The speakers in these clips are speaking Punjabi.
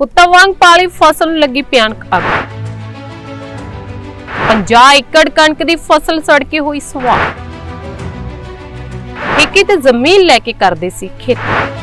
ਪੁੱਤਾਂ ਵਾਂਗ ਪਾਲੀ ਫਸਲ ਨੂੰ ਲੱਗੀ ਭਿਆਨਕ ਅੱਗ। 50 ਏਕੜ ਕਣਕ ਦੀ ਫਸਲ ਸੜ ਕੇ ਹੋਈ ਸਵਾਹ। ਠੇਕੇ ਤੇ ਜ਼ਮੀਨ ਲੈ ਕੇ ਕਰਦੇ ਸੀ ਖੇਤੀ।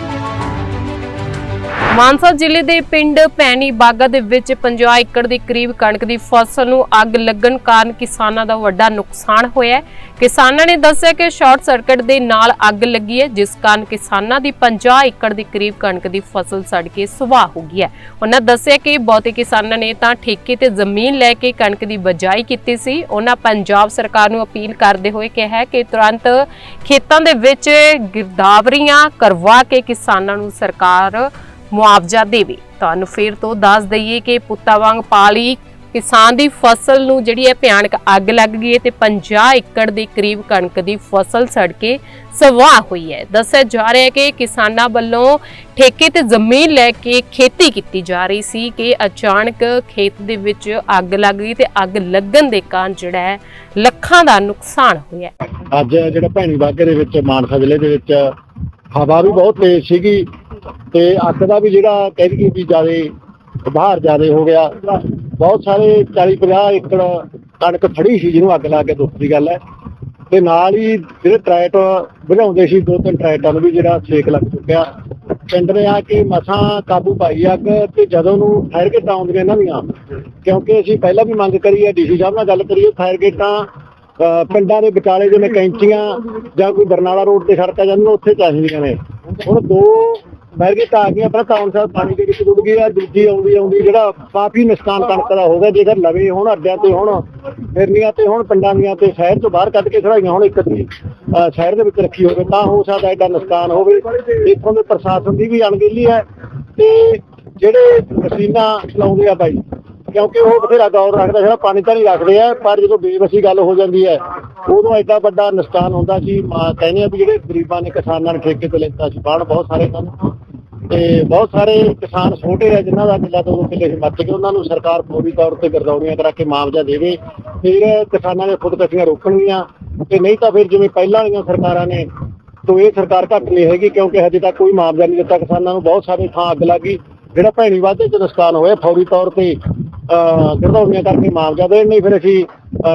ਮਾਨਸਾ ਜ਼ਿਲ੍ਹੇ ਦੇ ਪਿੰਡ ਪੈਣੀ ਬਾਗਾ ਦੇ ਵਿੱਚ 50 ਏਕੜ ਦੇ ਕਰੀਬ ਕਣਕ ਦੀ ਫਸਲ ਨੂੰ ਅੱਗ ਲੱਗਣ ਕਾਰਨ ਕਿਸਾਨਾਂ ਦਾ ਵੱਡਾ ਨੁਕਸਾਨ ਹੋਇਆ ਹੈ। ਕਿਸਾਨਾਂ ਨੇ ਦੱਸਿਆ ਕਿ ਸ਼ਾਰਟ ਸਰਕਟ ਦੇ ਨਾਲ ਅੱਗ ਲੱਗੀ ਹੈ, ਜਿਸ ਕਾਰਨ ਕਿਸਾਨਾਂ ਦੀ 50 ਏਕੜ ਦੇ ਕਰੀਬ ਕਣਕ ਦੀ ਫਸਲ ਸੜ ਕੇ ਸੁਆਹ ਹੋ ਗਈ ਹੈ। ਉਹਨਾਂ ਦੱਸਿਆ ਕਿ ਬਹੁਤੇ ਕਿਸਾਨਾਂ ਨੇ ਤਾਂ ਠੇਕੇ ਤੇ ਜ਼ਮੀਨ ਲੈ ਕੇ ਕਣਕ ਦੀ ਬਜਾਈ ਕੀਤੀ ਸੀ। ਉਹਨਾਂ ਪੰਜਾਬ ਸਰਕਾਰ ਨੂੰ ਅਪੀਲ ਕਰਦੇ ਹੋਏ ਕਿਹਾ ਕਿ ਤੁਰੰਤ ਖੇਤਾਂ ਦੇ ਵਿੱਚ ਗਿਰਦਾਵਰੀਆਂ ਕਰਵਾ ਕੇ ਕਿਸਾਨਾਂ ਨੂੰ ਸਰਕਾਰ ਮੁਆਵਜ਼ਾ ਦੇਵੇ। ਤੁਹਾਨੂੰ ਫਿਰ ਤੋਂ ਦੱਸ ਦਈਏ ਕਿ ਪੁੱਤਾ ਵਾਂਗ ਪਾਲੀ ਕਿਸਾਨ ਦੀ ਫਸਲ ਨੂੰ ਜਿਹੜੀ ਹੈ ਭਿਆਨਕ ਅੱਗ ਲੱਗ ਗਈ ਹੈ ਤੇ 50 ਏਕੜ ਦੇ ਕਰੀਬ ਕਣਕ ਦੀ ਫਸਲ ਸੜ ਕੇ ਸਵਾਹ ਹੋਈ ਹੈ। ਦੱਸਿਆ ਜਾ ਰਿਹਾ ਹੈ ਕਿ ਕਿਸਾਨਾਂ ਵੱਲੋਂ ਠੇਕੇ ਤੇ ਜ਼ਮੀਨ ਲੈ ਕੇ ਖੇਤੀ ਕੀਤੀ ਜਾ ਰਹੀ ਸੀ ਕਿ ਅਚਾਨਕ ਖੇਤ ਦੇ ਵਿੱਚ ਅੱਗ ਲੱਗ ਗਈ ਤੇ ਅੱਗ ਲੱਗਣ ਦੇ ਕਾਰਨ ਜਿਹੜਾ ਹੈ ਲੱਖਾਂ ਦਾ ਨੁਕਸਾਨ ਹੋਇਆ ਅੱਜ ਜਿਹੜਾ ਭੈਣੀ ਬਾਗੇ ਦੇ ਵਿੱਚ, ਮਾਨਸਾ ਜ਼ਿਲ੍ਹੇ ਦੇ ਵਿੱਚ ਹਵਾ ਵੀ ਬਹੁਤ ਤੇਜ਼ ਸੀਗੀ। ਤੇ ਅੱਗ ਦਾ ਵੀ ਜਿਹੜਾ ਕਹਿ ਦਈਏ ਵੀ ਜ਼ਿਆਦੇ ਬਾਹਰ ਜ਼ਿਆਦੇ ਹੋ ਗਿਆ। ਬਹੁਤ ਸਾਰੇ 40 50 ਏਕੜ ਕਣਕ ਖੜੀ ਸੀ ਜਿਹਨੂੰ ਅੱਗ ਲਾ ਕੇ ਦੁੱਖ ਦੀ ਗੱਲ ਹੈ। ਤੇ ਨਾਲ ਹੀ ਜਿਹੜੇ ਟਰੈਟ ਬਣਾਉਂਦੇ ਸੀ, ਦੋ ਤਿੰਨ ਟਰੈਟਾਂ ਨੂੰ ਵੀ ਜਿਹੜਾ ਛੇਕ ਲੱਗ ਚੁੱਕਿਆ। ਪਿੰਡ ਨੇ ਆ ਕੇ ਮਸਾਂ ਕਾਬੂ ਪਾਈ ਅੱਗ ਤੇ ਜਦੋਂ ਨੂੰ ਫਾਇਰ ਗੇਟਾਂ ਆਉਂਦੀਆਂ ਇਹਨਾਂ ਦੀਆਂ, ਕਿਉਂਕਿ ਅਸੀਂ ਪਹਿਲਾਂ ਵੀ ਮੰਗ ਕਰੀ ਹੈ, ਡੀਸੀ ਸਾਹਿਬ ਨਾਲ ਗੱਲ ਕਰੀਏ, ਫਾਇਰ ਗੇਟਾਂ ਅਹ ਪਿੰਡਾਂ ਦੇ ਵਿਚਾਲੇ ਜਿਵੇਂ ਕੈਂਚੀਆਂ ਜਾਂ ਕੋਈ ਬਰਨਾਲਾ ਰੋਡ ਤੇ ਸੜਕਾਂ ਜਾਂਦੀਆਂ, ਉੱਥੇ ਚਾਹੀਦੀਆਂ ਨੇ। ਹੁਣ ਦੋ ਬੈਰਗੇਟ ਆ ਗਈਆਂ ਪਰ ਟਾਊਨ ਸਾਹਿਬ ਪਾਣੀ ਦੇ ਵਿੱਚ ਡੁੱਬ ਗਈ ਆ, ਦੂਜੀ ਆਉਂਦੀ ਆਉਂਦੀ ਜਿਹੜਾ ਕਾਫੀ ਨੁਕਸਾਨ ਕਣਕ ਦਾ ਹੋ ਗਿਆ, ਜੇਕਰ ਲਵੇ ਹੁਣ, ਅੱਡਿਆਂ ਤੇ ਹੁਣ, ਫਿਰਨੀਆਂ ਤੇ ਹੁਣ, ਪਿੰਡਾਂ ਦੀਆਂ ਤੇ ਸ਼ਹਿਰ ਤੋਂ ਬਾਹਰ ਕੱਢ ਕੇ ਖੜਾਈਆਂ ਹੁਣ ਇੱਕ ਦੀ ਸ਼ਹਿਰ ਦੇ ਵਿੱਚ ਰੱਖੀ ਹੋਵੇ, ਤਾਂ ਹੋ ਸਕਦਾ ਐਡਾ ਨੁਕਸਾਨ ਹੋਵੇ। ਇੱਥੋਂ ਦੇ ਪ੍ਰਸ਼ਾਸਨ ਦੀ ਵੀ ਅਣਗਹਿਲੀ ਹੈ ਤੇ ਜਿਹੜੇ ਮਸ਼ੀਨਾਂ ਚਲਾਉਂਦੇ ਆ ਬਾਈ ਕਿਉਂਕਿ ਉਹ ਬਥੇਰਾ ਗੌਰ ਰੱਖਦਾ ਜਿਹੜਾ ਪਾਣੀ ਤਾਂ ਨਹੀਂ ਰੱਖਦੇ ਆ, ਪਰ ਜਦੋਂ ਬੇਵਸੀ ਗੱਲ ਹੋ ਜਾਂਦੀ ਹੈ, ਉਦੋਂ ਐਡਾ ਵੱਡਾ ਨੁਕਸਾਨ ਹੁੰਦਾ ਸੀ। ਮਾ- ਕਹਿੰਦੇ ਆ ਵੀ ਜਿਹੜੇ ਗਰੀਬਾਂ ਨੇ ਕਿਸਾਨਾਂ ਨੇ ਠੇਕੇ ਤੇ ਲੈਤਾ ਸੀ ਬਾੜ ਬਹੁਤ ਸਾਰੇ ਸਨ ਤੇ ਬਹੁਤ ਸਾਰੇ ਕਿਸਾਨ ਛੋਟੇ ਆ, ਜਿਨ੍ਹਾਂ ਦਾ ਕਿੱਲਾ ਤੋਂ ਕਿੱਲੇ ਸੀ ਮੱਚ ਉਹਨਾਂ ਨੂੰ ਸਰਕਾਰ ਫੌਰੀ ਤੌਰ ਤੇ ਗਰਦੌਰੀਆਂ ਕਰਾ ਕੇ ਮੁਆਵਜ਼ਾ ਦੇਵੇ। ਫਿਰ ਕਿਸਾਨਾਂ ਨੇ ਖੁਦਕਸ਼ੀਆਂ ਰੋਕਣਗੀਆਂ, ਤੇ ਨਹੀਂ ਤਾਂ ਫਿਰ ਜਿਵੇਂ ਪਹਿਲਾਂ ਵਾਲੀਆਂ ਸਰਕਾਰਾਂ ਨੇ, ਤੋਂ ਇਹ ਸਰਕਾਰ ਘੱਟ ਨਹੀਂ ਹੈਗੀ, ਕਿਉਂਕਿ ਹਜੇ ਤੱਕ ਕੋਈ ਮੁਆਵਜ਼ਾ ਨਹੀਂ ਦਿੱਤਾ ਕਿਸਾਨਾਂ ਨੂੰ। ਬਹੁਤ ਸਾਰੇ ਥਾਂ ਅੱਗ ਲੱਗੀ ਜਿਹੜਾ ਭੈਣੀ ਵਾਧੇ ਚ ਨੁਕਸਾਨ ਹੋਇਆ, ਫੌਰੀ ਤੌਰ ਤੇ ਗਰਦੌਰੀਆਂ ਕਰਕੇ ਮੁਆਵਜ਼ਾ ਦੇਣ ਨਹੀਂ ਫਿਰ ਅਸੀਂ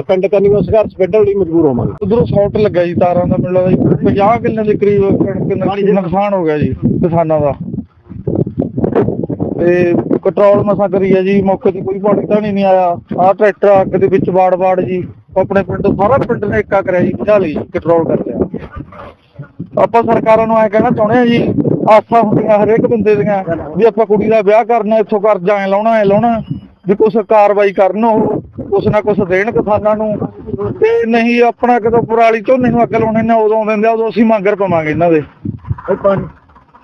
ਪਿੰਡ ਕੰਨੀਓ ਸੰਘਰਸ਼ ਕੱਢਣ ਲਈ ਮਜਬੂਰ ਹੋਵਾਂਗੇ। ਉਧਰੋਂ ਸ਼ਾਰਟ ਲੱਗਾ ਜੀ ਤਾਰਾਂ ਦਾ ਮਿਲਦਾ ਜੀ। 50 ਕਿੱਲੇ ਦੇ ਕਰੀਬ ਕਣਕ ਦਾ ਨੁਕਸਾਨ ਹੋ ਗਿਆ ਜੀ ਕਿਸਾਨਾਂ ਦਾ। ਤੇ ਕੰਟਰੋਲ ਮਸਾ ਕਰੀ ਆ ਜੀ ਮੌਕੇ ਤੇ ਕੋਈ ਪਾਣੀ ਤਾਂ ਨਹੀਂ ਆਇਆ। ਆਹ ਟਰੈਕਟਰ ਅੱਗ ਦੇ ਵਿੱਚ ਬਾੜ ਬਾੜ ਜੀ। ਆਪਣੇ ਪਿੰਡ ਤੋਂ ਸਾਰਾ ਪਿੰਡ ਨੇ ਏਕਾ ਕਰਿਆ ਜੀ ਬੁਝਾ ਲਈ ਕੰਟਰੋਲ ਕਰ ਲਿਆ ਆਪਾਂ ਸਰਕਾਰਾਂ ਨੂੰ ਐ ਕਹਿਣਾ ਚਾਹੁੰਦੇ ਆ ਜੀ ਆਸਾਂ ਹੁੰਦੀਆਂ ਹਰੇਕ ਬੰਦੇ ਦੀਆਂ ਵੀ ਆਪਾਂ ਕੁੜੀ ਦਾ ਵਿਆਹ ਕਰਨਾ ਇੱਥੋਂ ਕਰਜ਼ਾ ਐ ਲਾਉਣਾ ਐ ਲਾਉਣਾ। ਵੀ ਕੁਛ ਕਾਰਵਾਈ ਕਰਨ ਉਹ ਕੁਛ ਨਾ ਕੁਛ ਦੇਣ ਕਿਸਾਨਾਂ ਨੂੰ। ਤੇ ਨਹੀਂ ਆਪਣਾ ਕਦੋਂ ਪਰਾਲੀ ਝੋਨੇ ਨੂੰ ਅੱਗ ਲਾਉਣੇ ਨੇ ਉਦੋਂ ਦਿੰਦੇ ਉਦੋਂ ਅਸੀਂ ਮੰਗਰ ਪਵਾਂਗੇ ਇਹਨਾਂ ਦੇ।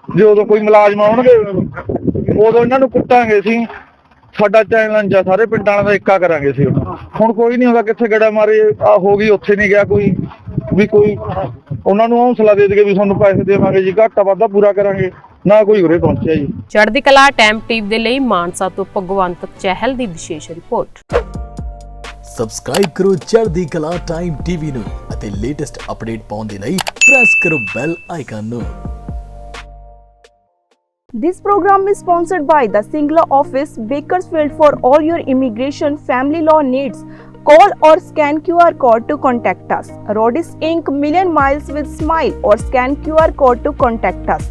ਜੇ ਉਦੋਂ ਕੋਈ ਮੁਲਾਜ਼ਮ ਆਉਣਗੇ ਉਦੋਂ ਇਹਨਾਂ ਨੂੰ ਕੁੱਟਾਂਗੇ ਅਸੀਂ। ਸਾਡਾ ਚੈਲੰਜ ਆ ਸਾਰੇ ਪਿੰਡਾਂ ਵਾਲਿਆਂ ਦਾ ਇੱਕਾ ਕਰਾਂਗੇ ਅਸੀਂ ਹੁਣ ਕੋਈ ਨਹੀਂ ਹੁੰਦਾ ਕਿੱਥੇ ਗੜਾ ਮਾਰੇ ਆ ਹੋ ਗਈ ਉੱਥੇ ਨਹੀਂ ਗਿਆ ਕੋਈ। ਵੀ ਕੋਈ ਉਹਨਾਂ ਨੂੰ ਹੌਸਲਾ ਦੇ ਦੇਗੇ ਵੀ ਤੁਹਾਨੂੰ ਪੈਸੇ ਦੇਵਾਂਗੇ ਜੀ ਘਾਟਾ ਵਾਧਾ ਪੂਰਾ ਕਰਾਂਗੇ। ਨਾ ਕੋਈ ਉਰੇ ਪਹੁੰਚਿਆ ਜੀ ਚੜ੍ਹਦੀ ਕਲਾ ਟਾਈਮ ਟੀਵੀ ਦੇ ਲਈ ਮਾਨਸਾ ਤੋਂ ਭਗਵੰਤ ਚਹਿਲ ਦੀ ਵਿਸ਼ੇਸ਼ ਰਿਪੋਰਟ ਸਬਸਕ੍ਰਾਈਬ ਕਰੋ ਚੜ੍ਹਦੀ ਕਲਾ ਟਾਈਮ ਟੀਵੀ ਨੂੰ ਅਤੇ ਲੇਟੈਸਟ ਅਪਡੇਟ ਪਾਉਣ ਦੇ ਲਈ ਪ੍ਰੈਸ ਕਰੋ ਬੈਲ ਆਈਕਨ ਨੂੰ This program is sponsored by the Singla office, Bakersfield for all your immigration family law needs. Call or scan QR code to contact us. Rodis Inc. Million Miles with Smile or scan QR code to contact us.